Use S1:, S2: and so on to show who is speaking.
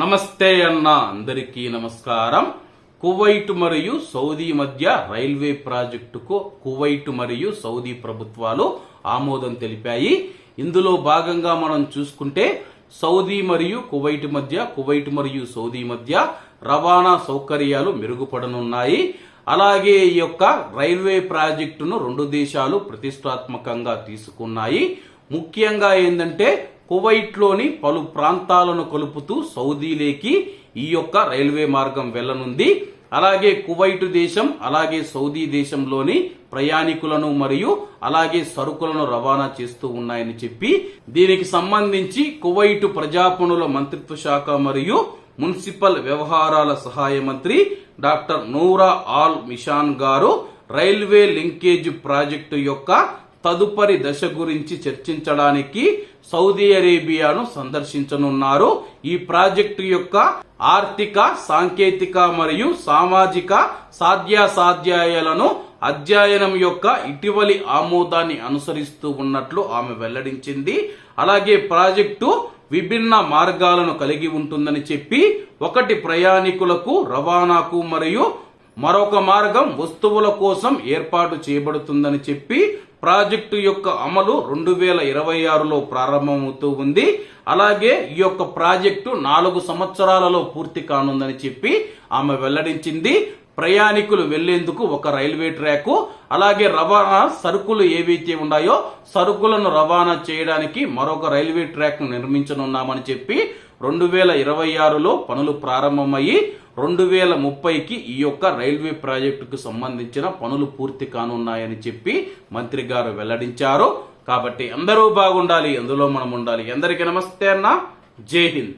S1: నమస్తే అన్న అందరికీ నమస్కారం. కువైట్ మరియు సౌదీ మధ్య రైల్వే ప్రాజెక్టుకు కువైట్ మరియు సౌదీ ప్రభుత్వాలు ఆమోదం తెలిపాయి. ఇందులో భాగంగా మనం చూసుకుంటే సౌదీ మరియు కువైట్ మధ్య కువైట్ మరియు సౌదీ మధ్య రవాణా సౌకర్యాలు మెరుగుపడనున్నాయి. అలాగే ఈ యొక్క రైల్వే ప్రాజెక్టును రెండు దేశాలు ప్రతిష్టాత్మకంగా తీసుకున్నాయి. ముఖ్యంగా ఏంటంటే కువైట్లోని పలు ప్రాంతాలను కలుపుతూ సౌదీలేకి ఈ యొక్క రైల్వే మార్గం వెళ్ళనుంది అలాగే కువైట్ దేశం అలాగే సౌదీ దేశంలోని ప్రయాణికులను మరియు అలాగే సరుకులను రవాణా చేస్తూ ఉన్నాయని చెప్పి దీనికి సంబంధించి కువైట్ ప్రజాపనుల మంత్రిత్వ శాఖ మరియు మున్సిపల్ వ్యవహారాల సహాయ మంత్రి డాక్టర్ నూరా ఆల్ మిషాన్ గారు రైల్వే లింకేజ్ ప్రాజెక్టు యొక్క తదుపరి దశ గురించి చర్చించడానికి సౌదీ అరేబియాను సందర్శించనున్నారు. ఈ ప్రాజెక్టు యొక్క ఆర్థిక సాంకేతిక మరియు సామాజిక సాధ్యాసాధ్యాయాలను అధ్యయనం యొక్క ఇటీవలి ఆమోదాన్ని అనుసరిస్తూ ఉన్నట్లు ఆమె వెల్లడించింది. అలాగే ప్రాజెక్టు విభిన్న మార్గాలను కలిగి ఉంటుందని చెప్పి ఒకటి ప్రయాణికులకు రవాణాకు మరియు మరొక మార్గం వస్తువుల కోసం ఏర్పాటు చేయబడుతుందని చెప్పి ప్రాజెక్టు యొక్క అమలు రెండు వేల ఇరవై ఆరులో ప్రారంభమవుతూ ఉంది. అలాగే ఈ యొక్క ప్రాజెక్టు నాలుగు సంవత్సరాలలో పూర్తి కానుందని చెప్పి ఆమె వెల్లడించింది. ప్రయాణికులు వెళ్ళేందుకు ఒక రైల్వే ట్రాక్ అలాగే రవాణా సరుకులు ఏవైతే ఉన్నాయో సరుకులను రవాణా చేయడానికి మరొక రైల్వే ట్రాక్ను నిర్మించనున్నామని చెప్పి రెండు వేల ఇరవై ఆరులో పనులు ప్రారంభమయ్యి రెండు వేల ముప్పైకి ఈ యొక్క రైల్వే ప్రాజెక్టుకు సంబంధించిన పనులు పూర్తి కానున్నాయని చెప్పి మంత్రి గారు వెల్లడించారు. కాబట్టి అందరూ బాగుండాలి అందులో మనం ఉండాలి. అందరికీ నమస్తే అన్న. జై హింద్.